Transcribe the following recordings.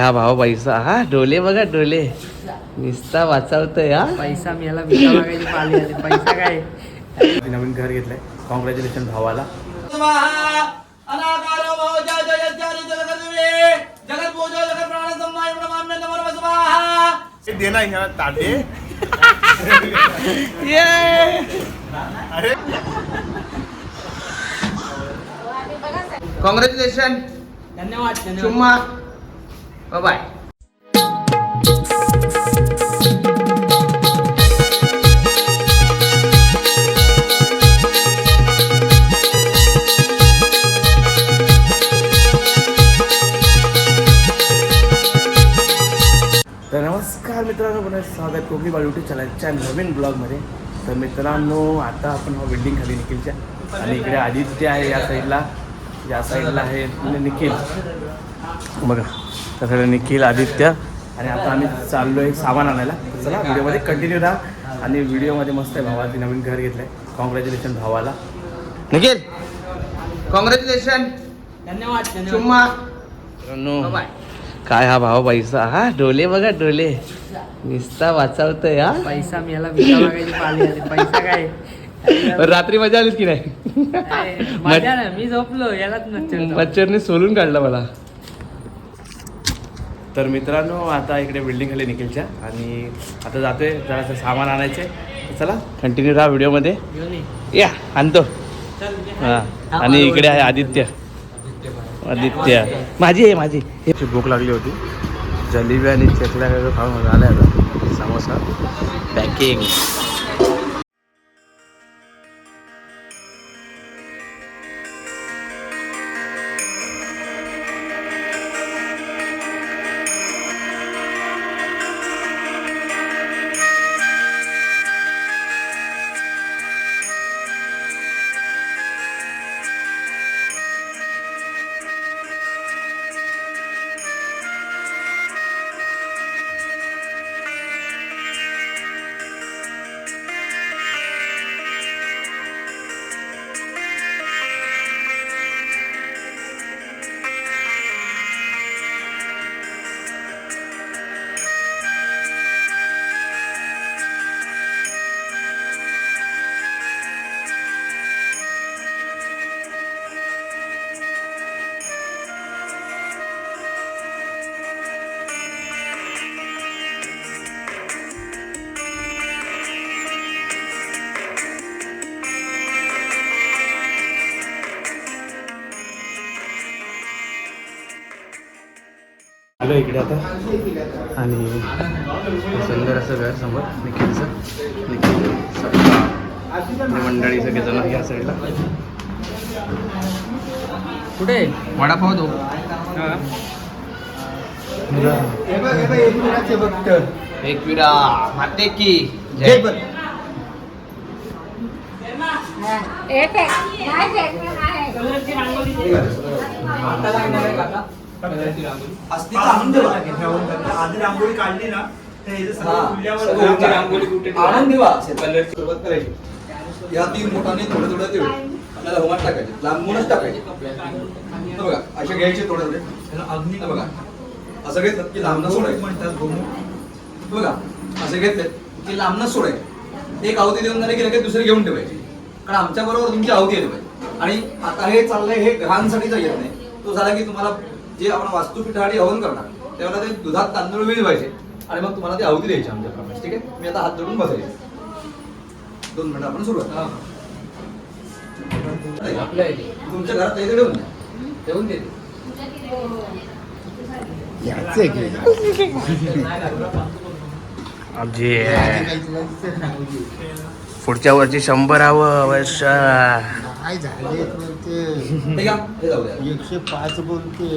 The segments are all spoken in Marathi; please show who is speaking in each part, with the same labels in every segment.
Speaker 1: हा भाऊ पैसा. हा डोले बघा डोले. निस्ता वाचवतोय हा.
Speaker 2: पैसा मी याला आली. पैसा काय?
Speaker 1: नवीन घर घेतलंय. कॉंग्रॅच्युलेशन भावाला.
Speaker 3: देना ह्या ताटे. अरे.
Speaker 1: कॉंग्रॅच्युलेशन
Speaker 2: धन्यवाद. धन्यवाद
Speaker 1: चुम्मा. बाय तर नमस्कार मित्रांनो पुन्हा स्वागत कोकणी बाळ युट्यूब चॅनलच्या नवीन ब्लॉगमध्ये. तर मित्रांनो आता आपण हा बिल्डिंग खाली निखिलच्या. आणि इकडे आदित्य आहे या साईडला या साईडला आहे निखिल. बघा. तसं निखिल आदित्य. आणि आता आम्ही चाललो आहे सामान आणायला. चला व्हिडिओमध्ये कंटिन्यू राहा. आणि व्हिडिओमध्ये मस्त आहे भावाची नवीन घर घेतलं आहे कॉंग्रॅच्युलेशन भावाला. निखिल कॉंग्रॅच्युलेशन
Speaker 2: धन्यवाद धन्यवाद.
Speaker 1: चुम्मा. बाय काय हा भाव पैसा? हा डोले बघा डोले. निस्ता वाचवतोय हा.
Speaker 2: पैसा मी याला पैसा काय?
Speaker 1: रात्री मजा आलीच की नाही?
Speaker 2: मजा ना मी झोपलो यालाच नसतं
Speaker 1: मच्छरने सोलून काढला मला. तर मित्रांनो आता इकडे बिल्डिंग खाली निखिलच्या आणि आता जातोय जरासं सामान आणायचे. चला कंटिन्यू राहा व्हिडिओमध्ये.
Speaker 2: या
Speaker 1: आणतो. हां आणि इकडे आहे आदित्य. आदित्य. माझी आहे माझी. हे भूक लागली होती. जलेबी आणि चकल्या खाऊन आल्या आता. समोसा. पॅकिंग आलो इकडे आता आणि सुंदर असं घर समोर निखिलचं निखिल आणि मंडळी सगळेजण या साईडला
Speaker 2: कुठे
Speaker 1: वडापाव दो एक विरा माते की जय
Speaker 4: एक
Speaker 5: आणून ठेवा. आधी रांगोळी काढली ना
Speaker 6: कलरची सुरुवात करायची. या तीन थोडे थोडे देऊ आपल्याला होमात टाकायचे. लांबूनच टाकायचे. बघा असे घ्यायचे थोडे थोडे.
Speaker 5: त्याला अग्नी
Speaker 6: बघा. असं घेतलं की लांबनं सोडायचं.
Speaker 5: म्हणतात
Speaker 6: बघा असं घेतले की लांबनं सोडायचं. एक आहुती देऊन झाले की लगेच दुसरे घेऊन ठेवायचे. कारण आमच्या बरोबर तुमची आहुती येते पाहिजे. आणि आता हे चाललंय हे ग्रहांसाठीचा येत नाही. तो झाला की तुम्हाला जे आपण वास्तुपीठासाठी हवन करणार तेव्हा ते दुधात तांदूळ पाहिजे. आणि मग तुम्हाला ती आहुती द्यायची आमच्याप्रमाणे ठीक आहे? मी आता हात जोडून बसायचे दोन मिनिटं आपण सुरुवात
Speaker 2: आपल्या.
Speaker 6: तुमच्या घरात ठेवून द्या.
Speaker 2: ठेवून देते.
Speaker 1: जे पुढच्या वर्षी शंभरावं वर्ष.
Speaker 7: काय झाले एकशे पाच बोलते.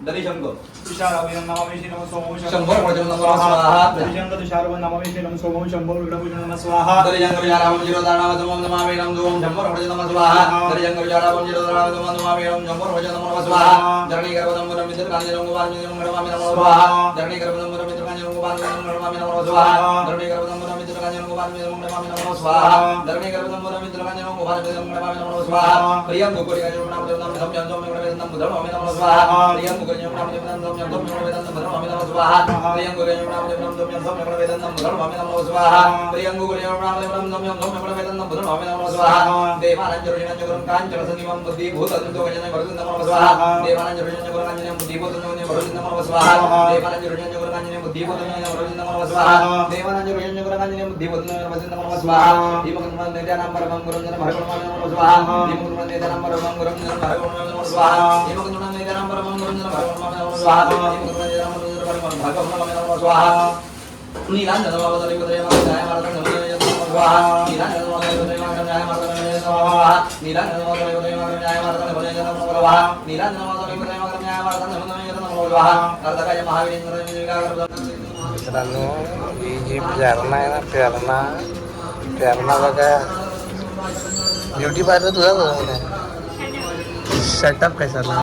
Speaker 6: దరిశంగ తుషారభయం నమమి శ్రీ నమ సోమం శంభో ప్రజం నమ స్వాహ దరిశంగ తుషారభయం నమమి శ్రీ నమ సోమం
Speaker 7: శంభో విడభుజ నమ స్వాహ దరిశంగ విజారావం జిరోదానావ నమం నమామి నం దోం శంభో ప్రజం నమ స్వాహ
Speaker 6: దరిశంగ విజారావం జిరోదానావ నమం నమామి నం శంభో ప్రజం నమ స్వాహ ధరణి గర్భదం నమిత కాంజనం వాల్మి నమ నమామి నమ స్వాహ ధరణి గర్భదం Namitha kanjeng kumpan anjanya budiwatan nang rosin nang waswa dewa waswa waswa waswa waswa waswa Selalu ini biarna ya, tuh apa ini? Setup kayak sana.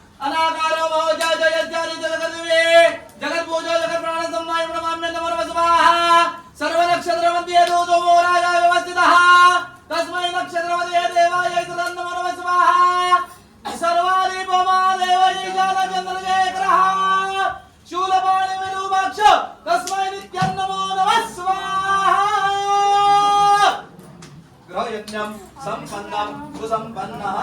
Speaker 6: అనాకారో భవజ జయజ్ఞాని జగదువే జగద్పూజో జగత్ ప్రాణ సంవాయ ప్రణమామ్య నమో స్వాహ సర్వనక్షత్రమధ్యే దోదో రాజా వ్యవస్థిత. తస్మై నక్షత్రమధ్యే దేవాయ సురన్ నమో స్వాహ సర్వాణి భవా దేవ జీజాల చంద్ర జయ సంపన్నం సుసంపన్నః.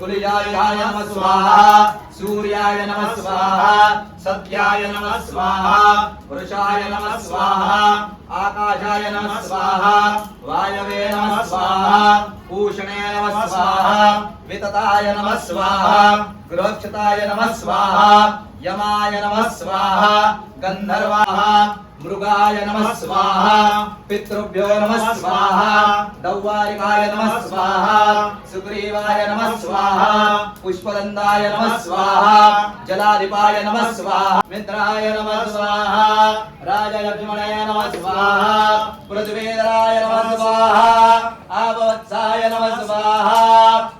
Speaker 6: कुलियाय नम स्वाहा सूर्याय नमः स्वाहा सत्याय नमः स्वाहा पुरुषाय नमः स्वाहा आकाशाय नमः स्वाहा वायवे नमः स्वाहा पूषणे नमः स्वाहा वितताय नमः स्वाहा गृहक्षताय नमः स्वाहा यमाय नमः स्वाहा गन्धर्वाः मृगाय नमः स्वाहा पितृभ्यो नमः स्वाहा दौवारिकाय नमः स्वाहा सुग्रीवाय नमः स्वाहा पुष्पदन्ताय नमः स्वाहा जलाधिपाय नमः स्वाहा मित्राय नमः स्वाहा राजलक्ष्मणाय नमः स्वाहा पृथ्वीधराय नमः स्वाहा आवत्साय नमः स्वाहा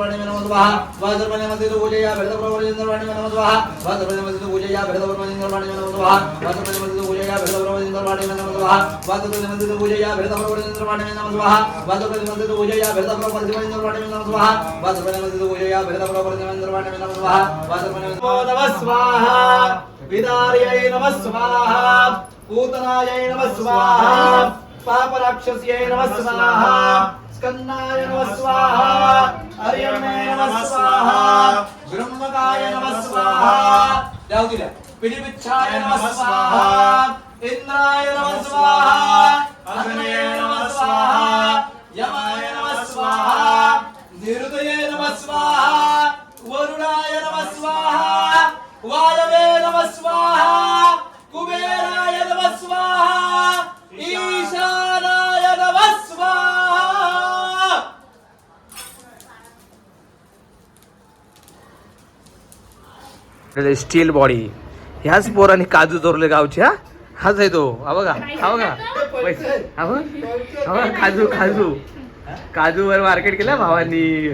Speaker 6: వాణి నమస్వాహ వాసర్వణ మందిర పూజయ భరత ప్రవరేంద్ర వాణి నమస్వాహ వాసర్వణ మందిర పూజయ భరత ప్రవరేంద్ర వాణి నమస్వాహ వాసర్వణ మందిర పూజయ భరత ప్రవరేంద్ర వాణి నమస్వాహ వాసర్వణ మందిర పూజయ భరత ప్రవరేంద్ర వాణి నమస్వాహ వాసర్వణ स्कन्नाय नमः स्वाहा अर्यमे नमः स्वाहा ब्रह्मकाय नमः स्वाहा द्या दिल्या पिडीपिच्छाय नमः स्वाहा इंद्राय नमः स्वाहा अग्नये नमः स्वाहा यमाय नमः स्वाहा निरुदये नमः स्वाहा वरुणाय नमः स्वाहा वायवे नमः स्वाहा कुबेराय नमः स्वाहा ईशा
Speaker 1: स्टील बॉडी ह्याच पोराने काजू चोरले गावचे हा? हाच आहे तो. हा बघा हा बघा. पैसे हा बघा. काजू काजू. काजूवर मार्केट केलं भावांनी.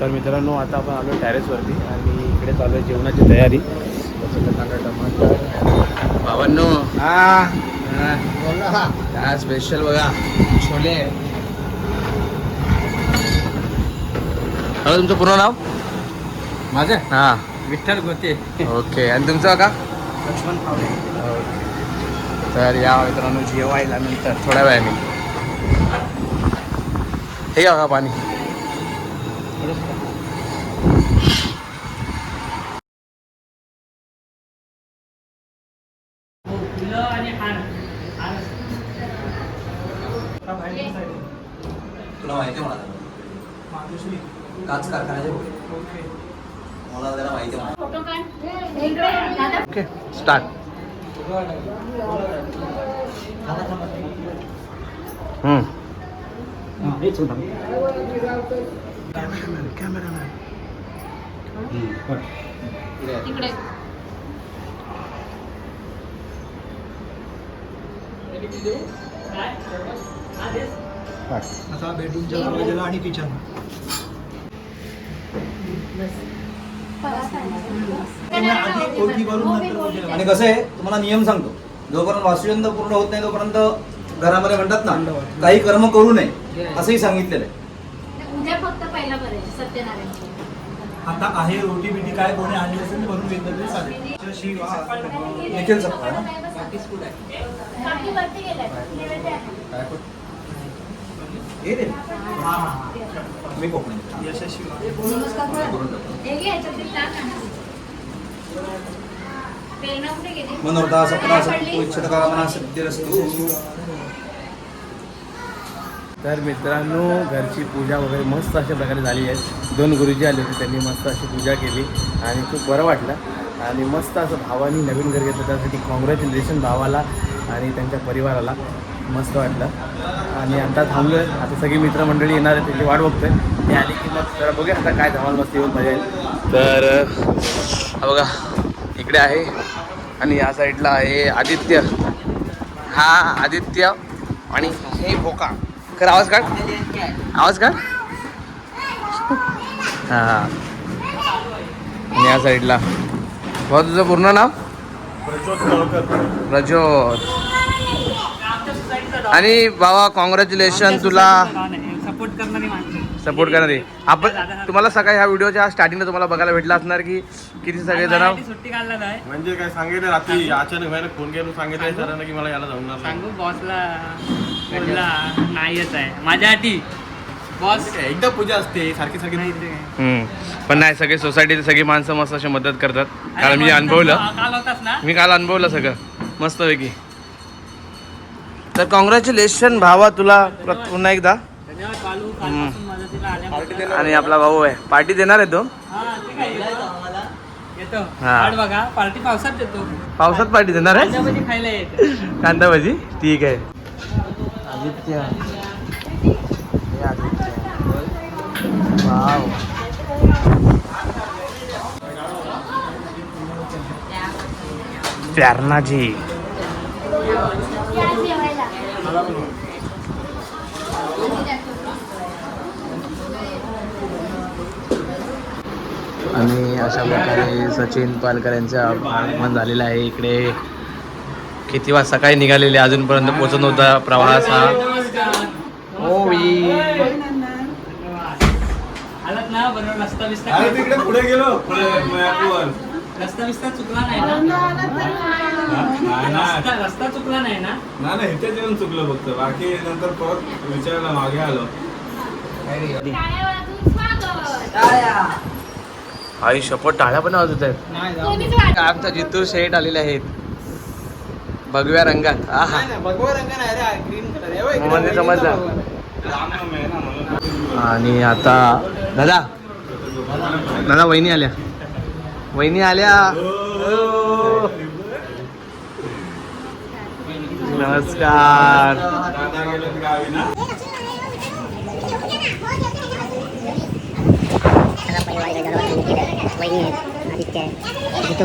Speaker 1: तर मित्रांनो आता आपण आलो टॅरेसवरती आणि इकडे चालू आहे जेवणाची तयारी. बाबांनो
Speaker 7: हा. काय स्पेशल बघा. छोले.
Speaker 1: हॅलो तुमचं पूर्ण नाव?
Speaker 7: माझं?
Speaker 1: हां.
Speaker 7: विठ्ठल गोते.
Speaker 1: ओके. आणि तुमचं का
Speaker 5: लक्ष्मण पावले.
Speaker 1: तर या मित्रांनो जेवायला नंतर थोड्या वेळाने. हे का पाणी.
Speaker 6: तुला माहिती आहे मला? काच कारखान्याचे
Speaker 5: ओके
Speaker 6: मला जरा माहिती मला.
Speaker 4: फोटो काढ इकडे
Speaker 5: आता बेडरूमच्या दरवाजाला आणि किचन
Speaker 6: आणि कसं आहे तुम्हाला नियम सांगतो. जोपर्यंत वास्तुयंत्र पूर्ण होत नाही तोपर्यंत घरामध्ये म्हणतात ना काही कर्म करू नये. असंही सांगितलेलं आहे.
Speaker 4: उद्या फक्त पहिला सत्यनारायण
Speaker 5: आता आहे रोटी बिटी काय कोणी आणली असेल ते भरून घेतलं तरी चालेल. शिव
Speaker 6: निखिल सप्पा ना
Speaker 4: काकी वरती गेलाय
Speaker 6: हे रे
Speaker 5: हा हा
Speaker 6: मी कोकणी.
Speaker 5: यशस्वी.
Speaker 4: हे घे याच्यात टाक आणि. प्रेरणा कुठे गेली?
Speaker 6: मनोरथा सपना? सत्तू इच्छित कामना सिद्धिरस्तु
Speaker 1: तर मित्रांनो घरची पूजा वगैरे मस्त अशा प्रकारे झाली आहे. दोन गुरुजी आले होते त्यांनी मस्त अशी पूजा केली आणि खूप बरं वाटलं. आणि मस्त असं भावानी नवीन घर घेतलं त्यासाठी कॉंग्रॅच्युलेशन भावाला आणि त्यांच्या परिवाराला. मस्त वाटलं. आणि आता थांबलो आहे आता सगळी मित्रमंडळी येणार आहे त्याची वाट बघतोय. ते आली की मग जरा बघूया आता काय धमाल मस्त येऊन मजा येईल. तर बघा इकडे आहे आणि या साईडला आहे आदित्य. हा आदित्य आणि हे भोका. कर आवाज काढ. आवाज काढ. हा आणि या साईडला. भाऊ तुझं पूर्ण नाव? प्रज्योत. आणि बाबा कॉंग्रॅच्युलेशन तुला.
Speaker 2: सपोर्ट करणारी
Speaker 1: सपोर्ट करणारे. आपण तुम्हाला सकाळी ह्या व्हिडिओच्या स्टार्टिंगला तुम्हाला बघायला भेटला असणार की किती सगळे जण
Speaker 2: सुट्टी काढला
Speaker 3: म्हणजे काय सांगितलं रात्री? अचानक फोन केला सांगितलं की मला याला नाही
Speaker 2: सांगू बॉसला बोलला नाही येत आहे माझ्यासाठी बॉस.
Speaker 3: काय, एकदा पूजा असते सारखी सारखी
Speaker 2: नाही ते. काय.
Speaker 1: हम्म. पण नाही सगळे सोसायटीचे सगळी माणसं मस्त अशी मदत करतात. कारण मी अनुभवलं.
Speaker 2: काल होतास ना?
Speaker 1: मी काल अनुभवलं सगळं. मस्तपैकी. तर कॉंग्रॅच्युलेशन भावा तुला पुन्हा एकदा.
Speaker 2: धन्यवाद बालू कालपासून मदतीला आल्याबद्दल
Speaker 1: आणि आपला भाऊ आहे. पार्टी देणार आहे तो?
Speaker 2: हा ठीक आहे. येतो. येतो.
Speaker 1: हा.
Speaker 2: वाट बघा. पार्टी पावसात देतो.
Speaker 1: पावसात पार्टी देणार आहे?
Speaker 2: कांदाभजी खायला येते.
Speaker 1: कांदा भाजी? ठीक आहे. आदित्य. हे आदित्य. वाव. प्यारनाजी आणि अशा प्रकारे सचिन पालकर यांचं आगमन झालेलं आहे. इकडे किती वाजता सकाळी निघालेले अजूनपर्यंत पोहोचत नव्हता प्रवास हा. ओवी
Speaker 2: आलात ना बरोबर रस्ता बिस्ता
Speaker 3: अरे तिकडे पुढे गेलो. पुढे मॅपवर
Speaker 2: रस्ता बिस्ता चुकला नाही ना?
Speaker 3: नाही ना
Speaker 2: रस्ता रस्ता चुकला नाही ना?
Speaker 3: ना ना इथेच येऊन चुकलो फक्त. बाकी नंतर परत विचारायला मागे आलो.
Speaker 1: आई शपथ टाळ्या पण आवाज होत आहेत आमचा जितू शेठ आलेले आहेत. भगव्या रंगात. आहा. म्हणजे समजलं. आणि आता दादा. दादा वहिनी आल्या. वहिनी आल्या. नमस्कार.
Speaker 8: वहिनी आदित्य आहे. Jitu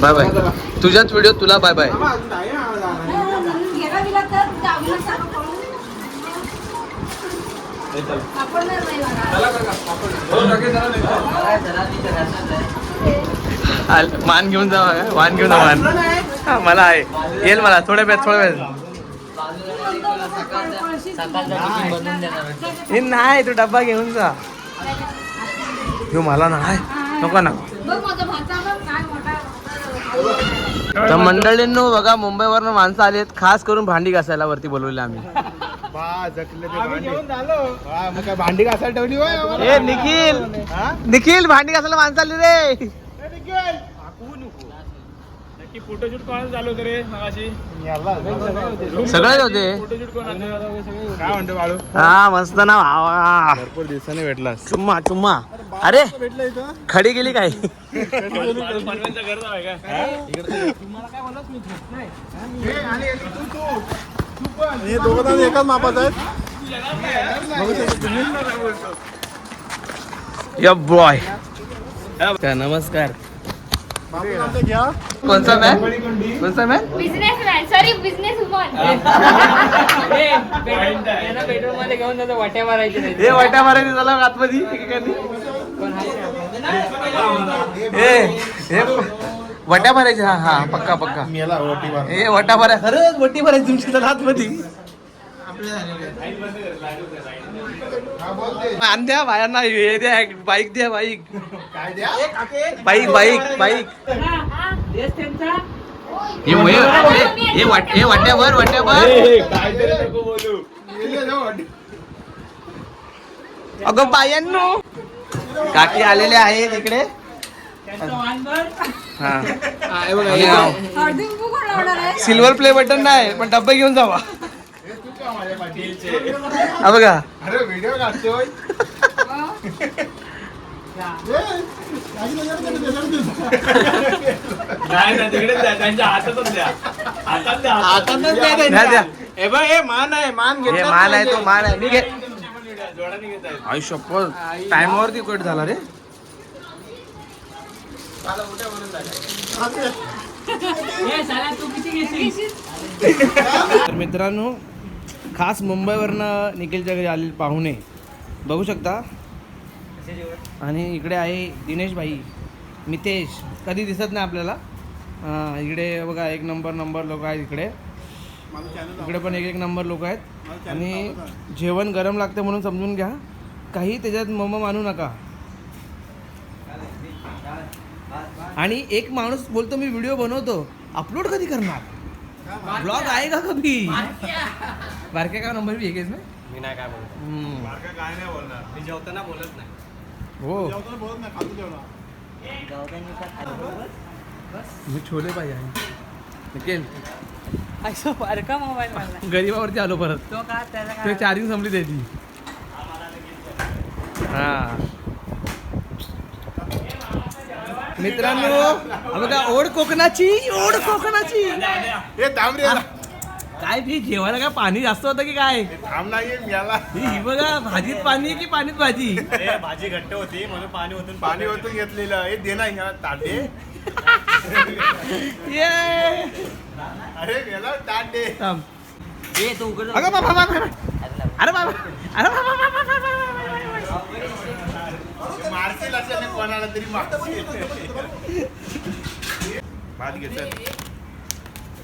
Speaker 1: bye bye. तुझ्याच व्हिडिओ तुला बाय बाय? आल- मान घेऊन जा मान घेऊन जा मान. हा, मला आहे. येईल मला थोड्या वेळ थोड्या वेळ हे नाही तू डब्बा घेऊन जा. मला नाही. नको ना. तर मंडळींनो बघा मुंबईवरनं माणसं आली आहेत. खास करून भांडी घासायला वरती बोलवले आम्ही.
Speaker 3: भांडी. घासायला ठेवली
Speaker 1: ए निखिल. निखिल भांडी घासायला माणसं आली रे.
Speaker 3: फोटोशूट कोणाचं चालू होतं रे मगाशी?
Speaker 1: सगळेच होते.
Speaker 3: काय म्हणतो बाळू?
Speaker 1: हा मस्त ना भावा
Speaker 3: भरपूर दिवसाने भेटलास.
Speaker 1: चुम्मा चुम्मा. अरे
Speaker 3: भेटलं इथं.
Speaker 1: खडी गेली काय?
Speaker 3: हे दोघं जण एकाच मापात आहेत.
Speaker 1: या बॉय नमस्कार.
Speaker 3: घ्या.
Speaker 1: कोणचा मॅन कोणचा man
Speaker 4: business man sorry business woman
Speaker 2: बेडरूममध्ये घेऊन जातो वाट्या मारायचे नाही.
Speaker 1: हे वाट्या मारायची झाला आतमध्ये. हे वट्या भरायचे हा हा पक्का पक्का. हे वटा भराय खरंच वटी भरायची तुमची त्याला आतमध्ये. आण द्या बायांना हे द्या बाईक द्या बाईक. Bike bike bike. हे हे- हे वाट- हे वाट्यावर वाट्यावर अगं बायांनो. काकी आलेले आहेत इकडे. हा. सिल्वर प्ले बटन नाही पण डब्बे घेऊन जावा. हा बघा.
Speaker 3: हे हे मान आहे मान
Speaker 1: हे मान आहे तो मान आहे. मी घे शप्पथ टाइमवरती कट झाला रे. तर मित्रांनो खास मुंबईवरनं निखिलच्या घरी आलेले पाहुणे. बघू शकता. आणि इकडे आहे दिनेश भाई मितेश. कधी दिसत नाही आपल्याला. इकडे बघा एक नंबर नंबर लोक आहेत इकडे. इकडे पण एक एक नंबर लोक आहेत. आणि जेवण गरम लागते म्हणून समजून घ्या. काही त्याच्यात मम मानू नका. आणि एक माणूस बोलतो मी व्हिडिओ बनवतो. अपलोड कधी करणार? ब्लॉग आहे का कधी? बारक्या का नंबर भी ना?
Speaker 3: मी नाही काय बोलत.
Speaker 1: हम्म.
Speaker 3: बारका काय नाही बोलणार. मी जेवताना बोलत नाही.
Speaker 1: हो.
Speaker 3: जेवताना बोलत नाही खातो जेवणार.
Speaker 1: मी छोले पाहिजे निकेल
Speaker 2: असं बारका मोबाईल मला.
Speaker 1: गरीबावरती आलो परत.
Speaker 2: तो का त्याला
Speaker 1: ते
Speaker 2: काय?
Speaker 1: चार्जिंग संपली त्याची. हा. मित्रांनो हा बघा ओढ कोकणाची ओढ कोकणाची.
Speaker 3: हे थांब रे
Speaker 1: काय ती जेवायला काय पाणी जास्त होतं की काय?
Speaker 3: थांब नाही याला
Speaker 1: ही ही बघा भाजीत पाणी की पाणीत भाजी?
Speaker 3: भाजी घट्ट होती म्हणून पाणी होतं पाणी होतून घेतलेलं. हे दे ना ह्या ताटे
Speaker 1: ये
Speaker 3: अरे गेला ताट दे
Speaker 1: थांब. अगं बाबा बाबा. अरे बाबा अरे बाबा बाबा, बाबा.
Speaker 3: मारतील असेल ना कोणाला तरी मारतील भात घे चल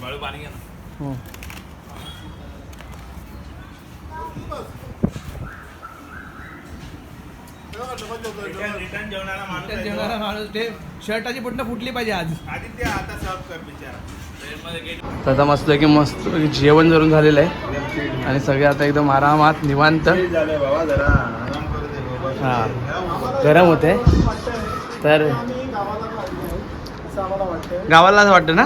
Speaker 3: बाळू पाणी घे ना
Speaker 1: हो.
Speaker 3: रिटर्न जेवणारा माणूस
Speaker 1: जेवणारा. माणूस ते शर्टाची बटणं फुटली पाहिजे आज.
Speaker 3: आदित्य आता सर्व कर बिचारा.
Speaker 1: आता मस्त की मस्त जेवण जरून झालेलं आहे. आणि सगळे आता एकदम आरामात निवांत. हा गरम होते तर गावाला असं वाटतं ना?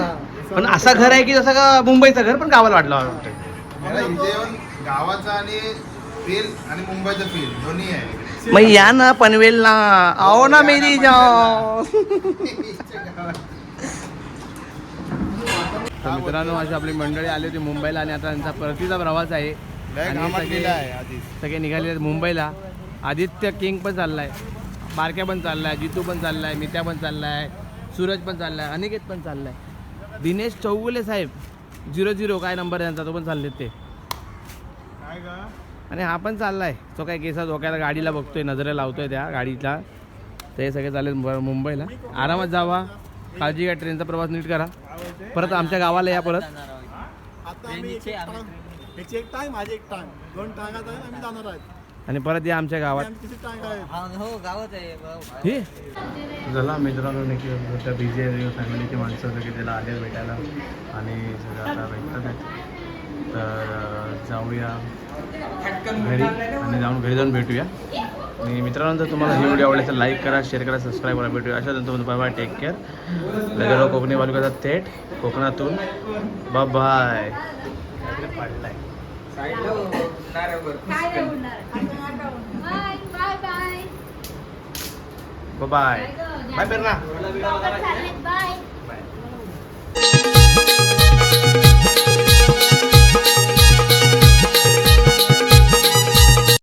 Speaker 1: पण असा घर आहे की जसं का मुंबईचं घर पण गावाला वाटलं वाटतं.
Speaker 3: मला इथे येऊन गावाचा आणि फील आणि मुंबईचं फील दोन्ही आहे.
Speaker 1: मग या ना पनवेलला आओ ना मेरी जाओ। तर मित्रांनो अशी आपली मंडळी आली होती मुंबईला आणि आता त्यांचा परतीचा प्रवास आहे. आणि सगळे सगळे निघाले आहेत मुंबईला. आदित्य किंग पण चाललाय. बारक्या पण चाललाय जितू पण चाललाय मित्या पण चाललाय सूरज पण चाललाय अनिकेत पण चाललाय. दिनेश चौगुले साहेब झिरो झिरो काय नंबर आहे त्यांचा? तो पण चाललेत ते. आणि हा पण चाललाय. तो काय केसा डोक्याला गाडीला बघतोय नजरे लावतोय त्या गाडीला. ते सगळे चालले मुंबईला. आरामात जावा. काळजी घ्या ट्रेनचा प्रवास नीट करा. परत आमच्या गावाला या परत.
Speaker 9: आता आम्ही एक एक टांग ह्याची एक टांग माझी एक टांग. दोन टांगात आहे आम्ही जाणार आहेत.
Speaker 1: आणि परत या आमच्या गावात.
Speaker 9: आमची किती टांग आहेत.
Speaker 2: हो आहे
Speaker 1: झाला मित्रांनो नक्की बिझी आहे फॅमिलीची माणसं सगळे त्याला आले भेटायला. आणि सगळं आता भेटतात. तर जाऊया. घरी आणि जाऊन घरी जाऊन भेटूया. आणि मित्रांनो जर तुम्हाला ही व्हिडिओ आवडली तर लाईक करा शेअर करा सबस्क्राईब करा भेटूया. अशा तुम्ही बाय बाय टेक केअर लगेलो कोकणी बालुकाचा थेट कोकणातून. Bye bye
Speaker 4: bye bye bye
Speaker 1: bye